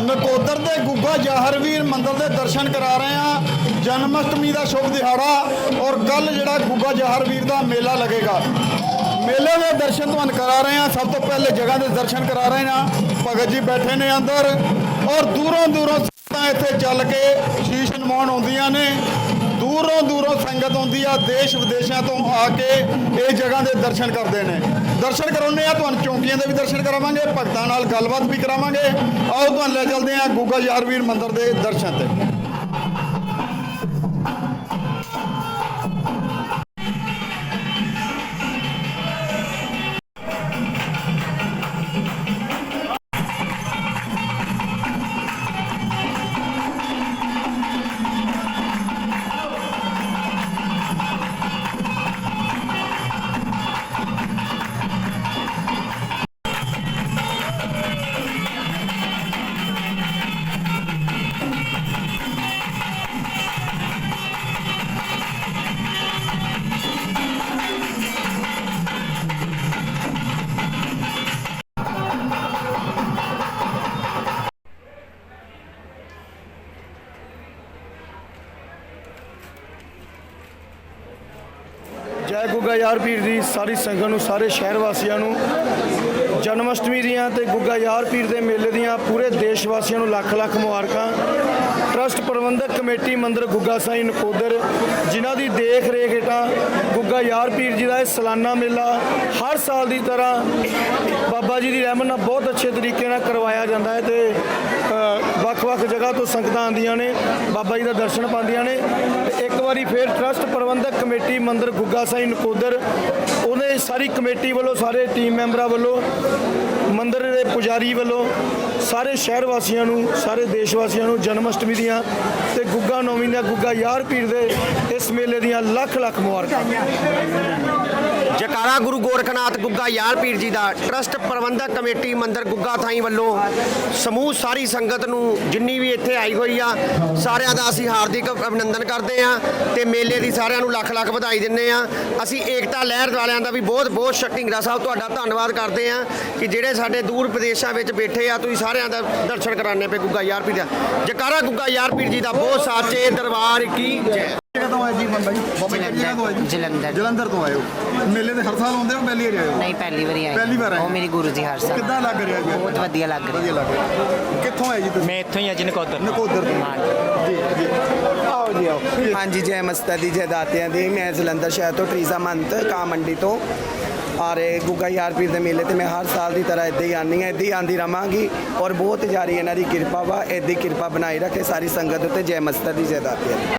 ਨਕੋਦਰ ਦੇ ਗੁੱਗਾ ਜਾਹਰਵੀਰ ਮੰਦਿਰ ਦੇ ਦਰਸ਼ਨ ਕਰਾ ਰਹੇ ਹਾਂ। ਜਨਮ ਅਸ਼ਟਮੀ ਦਾ ਸ਼ੁਭ ਦਿਹਾੜਾ ਔਰ ਕੱਲ ਜਿਹੜਾ ਗੁੱਗਾ ਜਾਹਰਵੀਰ ਦਾ ਮੇਲਾ ਲੱਗੇਗਾ। ਮੇਲੇ ਦੇ ਦਰਸ਼ਨ ਤੁਹਾਨੂੰ ਕਰਾ ਰਹੇ ਹਾਂ। ਸਭ ਤੋਂ ਪਹਿਲੇ ਜਗ੍ਹਾ ਦੇ ਦਰਸ਼ਨ ਕਰਾ ਰਹੇ ਹਾਂ। ਭਗਤ ਜੀ ਬੈਠੇ ਨੇ ਅੰਦਰ ਔਰ ਦੂਰੋਂ ਦੂਰੋਂ ਸੰਗਤਾਂ ਇੱਥੇ ਚੱਲ ਕੇ ਸ਼ੀਸ਼ ਨਮਾਉਣ ਆਉਂਦੀਆਂ ਨੇ। ਦੂਰੋਂ ਦੂਰੋਂ ਸੰਗਤ ਆਉਂਦੀ ਆ, ਦੇਸ਼ ਵਿਦੇਸ਼ਾਂ ਤੋਂ ਆ ਕੇ ਇਹ ਜਗ੍ਹਾ ਦੇ ਦਰਸ਼ਨ ਕਰਦੇ ਨੇ। ਦਰਸ਼ਨ ਕਰਾਉਂਦੇ ਆ, ਤੁਹਾਨੂੰ ਚੌਂਕੀਆਂ ਦੇ ਵੀ ਦਰਸ਼ਨ ਕਰਾਵਾਂਗੇ, ਭਗਤਾਂ ਨਾਲ ਗੱਲਬਾਤ ਵੀ ਕਰਾਵਾਂਗੇ। ਆਓ, ਤੁਹਾਨੂੰ ਲੈ ਚੱਲਦੇ ਆ ਗੁੱਗਾ ਯਾਰਵੀਰ ਮੰਦਿਰ ਦੇ ਦਰਸ਼ਨ ਤੇ। ਮੈਂ ਗੁੱਗਾ ਯਾਰ ਪੀਰ ਦੀ ਸਾਰੀ ਸੰਗਤ ਨੂੰ ਸਾਰੇ ਸ਼ਹਿਰ ਵਾਸੀਆਂ ਨੂੰ। ਜਨਮ ਅਸ਼ਟਮੀ ਦੀਆਂ ਤੇ ਗੁੱਗਾ ਯਾਰ ਪੀਰ ਦੇ ਮੇਲੇ ਦੀਆਂ ਪੂਰੇ ਦੇਸ਼ ਵਾਸੀਆਂ ਨੂੰ ਲੱਖ ਲੱਖ ਮੁਬਾਰਕਾਂ। ਟਰਸਟ ਪ੍ਰਬੰਧਕ ਕਮੇਟੀ ਮੰਦਰ ਗੁੱਗਾ ਸਾਈਂ ਨਕੋਦਰ, ਜਿਨ੍ਹਾਂ ਦੀ ਦੇਖ ਰੇਖ ਹੇਠਾਂ ਗੁੱਗਾ ਯਾਰ ਪੀਰ ਜੀ ਦਾ ਇਹ ਸਾਲਾਨਾ ਮੇਲਾ ਹਰ ਸਾਲ ਦੀ ਤਰ੍ਹਾਂ ਬਾਬਾ ਜੀ ਦੀ ਰਹਿਮਤ ਨਾਲ ਬਹੁਤ ਅੱਛੇ ਤਰੀਕੇ ਨਾਲ ਕਰਵਾਇਆ ਜਾਂਦਾ ਹੈ ਤੇ ਵੱਖ-ਵੱਖ ਜਗ੍ਹਾ ਤੋਂ ਸੰਗਤਾਂ ਆਉਂਦੀਆਂ ਨੇ, ਬਾਬਾ ਜੀ ਦਾ ਦਰਸ਼ਨ ਪਾਉਂਦੀਆਂ ਨੇ। ਤੇ ਇੱਕ ਵਾਰੀ ਫੇਰ ਟਰਸਟ ਪ੍ਰਬੰਧਕ ਕਮੇਟੀ ਮੰਦਰ ਗੁੱਗਾ ਸਾਈਂ ਨਕੋਦਰ ਉਹਦੇ ਸਾਰੀ ਕਮੇਟੀ ਵੱਲੋਂ, ਸਾਰੇ ਟੀਮ ਮੈਂਬਰਾਂ ਵੱਲੋਂ ਮੰਦਿਰ ਦੇ ਪੁਜਾਰੀ ਵੱਲੋਂ ਸਾਰੇ ਸ਼ਹਿਰ ਵਾਸੀਆਂ ਨੂੰ, ਸਾਰੇ ਦੇਸ਼ ਵਾਸੀਆਂ ਨੂੰ ਜਨਮ ਅਸ਼ਟਮੀ ਦੀਆਂ ਤੇ ਗੁੱਗਾ ਨੌਵੀਂ ਦਾ ਗੁੱਗਾ ਯਾਰ ਪੀਰ ਦੇ ਇਸ ਮੇਲੇ ਦੀਆਂ ਲੱਖ ਲੱਖ ਮੁਬਾਰਕਾਂ। ਜਕਾਰਾ ਗੁਰੂ ਗੋਰਖਨਾਥ ਗੁੱਗਾ ਯਾਰ ਪੀਰ ਜੀ ਦਾ ਟਰਸਟ ਪ੍ਰਬੰਧਕ ਕਮੇਟੀ ਮੰਦਰ ਗੁੱਗਾ ਥਾਈ ਵੱਲੋਂ ਸਮੂਹ ਸਾਰੀ ਸੰਗਤ ਨੂੰ ਜਿੰਨੀ ਵੀ ਇੱਥੇ ਆਈ ਹੋਈ ਆ, ਸਾਰਿਆਂ ਦਾ ਅਸੀਂ ਹਾਰਦਿਕ ਅਭਿਨੰਦਨ ਕਰਦੇ ਆ ਤੇ ਮੇਲੇ ਦੀ ਸਾਰਿਆਂ ਨੂੰ ਲੱਖ ਲੱਖ ਵਧਾਈ ਦਿੰਨੇ ਆ। ਅਸੀਂ ਏਕਤਾ ਲਹਿਰ ਵਾਲਿਆਂ ਦਾ ਵੀ ਬਹੁਤ ਬਹੁਤ ਸ਼ਕਤਿੰਗਰਾ ਸਾਹਿਬ ਤੁਹਾਡਾ ਧੰਨਵਾਦ ਕਰਦੇ ਆ ਕਿ ਜਿਹੜੇ ਸਾਡੇ ਦੂਰ ਪ੍ਰਦੇਸ਼ਾਂ ਵਿੱਚ ਬੈਠੇ ਆ, ਤੁਸੀਂ ਸਾਰਿਆਂ ਦਾ ਦਰਸ਼ਨ ਕਰਾਣੇ ਪਏ ਗੁੱਗਾ ਯਾਰ ਪੀਰ ਦਾ। ਜਕਾਰਾ ਗੁੱਗਾ ਯਾਰ ਪੀਰ ਜੀ ਦਾ ਬਹੁਤ ਸਾਚੇ ਦਰਬਾਰ ਕੀ ਜੈ। ਤੋਂ ਆਏ ਜੀ ਬੰਦਾ ਜੀ? ਬਾਬਾ ਜੀ ਕਿਹੜੀ ਜਗ੍ਹਾ ਤੋਂ ਆਏ ਜੀ? ਜਲੰਧਰ। ਜਲੰਧਰ ਤੋਂ ਆਏ ਹੋ। ਮੇਲੇ ਦੇ ਹਰ ਸਾਲ ਆਉਂਦੇ ਹੋ ਪਹਿਲੀ ਵਾਰੀ ਆਏ ਹੋ? ਨਹੀਂ ਪਹਿਲੀ ਵਾਰੀ ਆਈ ਪਹਿਲੀ ਵਾਰ ਆਏ? ਉਹ ਮੇਰੀ ਗੁਰੂ ਜੀ ਹਰ ਸਾਲ। ਕਿੱਦਾਂ ਲੱਗ ਰਿਹਾ ਜੀ? ਬਹੁਤ ਵਧੀਆ ਲੱਗ ਰਿਹਾ। ਵਧੀਆ ਲੱਗ ਰਿਹਾ। ਕਿੱਥੋਂ ਆਏ ਜੀ ਤੁਸੀਂ? ਮੈਂ ਇੱਥੋਂ ਹੀ ਅੱਜ ਨਕੋਦਰ ਨਕੋਦਰ ਤੋਂ। ਹਾਂਜੀ ਜੀ। ਜੀ ਆਓ ਜੀ ਆਓ। ਹਾਂਜੀ ਜੈ ਮਸਤਾ ਦੀ ਜੈ ਦਾਤਿਆਂ ਦੀ। ਮੈਂ ਜਲੰਧਰ ਸ਼ਹਿਰ ਤੋਂ ਟਰੀਜ਼ਾ ਮੰਤ ਕਾਂ ਮੰਡੀ ਤੋਂ ਔਰ ਇਹ ਗੁੱਗਾ ਯਾਰ ਪੀਰ ਦੇ ਮੇਲੇ ਤੇ ਮੈਂ ਹਰ ਸਾਲ ਦੀ ਤਰ੍ਹਾਂ ਇੱਦਾਂ ਹੀ ਆਉਂਦੀ ਹਾਂ ਇੱਦਾਂ ਹੀ ਆਉਂਦੀ ਰਵਾਂਗੀ ਔਰ ਬਹੁਤ ਜਾਰੀ ਇਹਨਾਂ ਦੀ ਕਿਰਪਾ ਵਾ ਇੱਦਾਂ ਹੀ ਕਿਰਪਾ ਬਣਾਈ ਰੱਖੇ ਸਾਰੀ ਸੰਗਤ ਉੱਤੇ ਜੈ ਮਸਤਾ ਦੀ ਜੈ ਦਾਤਿਆਂ ਦੀ।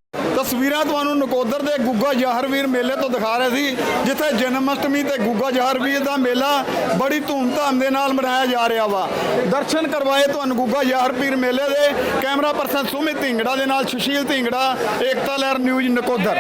ਤਸਵੀਰਾਂ ਤੁਹਾਨੂੰ ਨਕੋਦਰ ਦੇ ਗੁੱਗਾ ਜਹਰਵੀਰ ਮੇਲੇ ਤੋਂ ਦਿਖਾ ਰਹੇ ਸੀ, ਜਿੱਥੇ ਜਨਮ ਅਸ਼ਟਮੀ ਤੇ ਗੁੱਗਾ ਜਹਰਵੀਰ ਦਾ ਮੇਲਾ ਬੜੀ ਧੂਮਧਾਮ ਦੇ ਨਾਲ ਮਨਾਇਆ ਜਾ ਰਿਹਾ ਵਾ। ਦਰਸ਼ਨ ਕਰਵਾਏ ਤੁਹਾਨੂੰ ਗੁੱਗਾ ਜਹਰਵੀਰ ਮੇਲੇ ਦੇ। ਕੈਮਰਾ ਪਰਸਨ ਸੁਮਿਤ ਢਿੰਗੜਾ ਦੇ ਨਾਲ ਸੁਸ਼ੀਲ ਢਿੰਗੜਾ, ਏਕਤਾ ਲਹਿਰ ਨਿਊਜ਼ ਨਕੋਦਰ।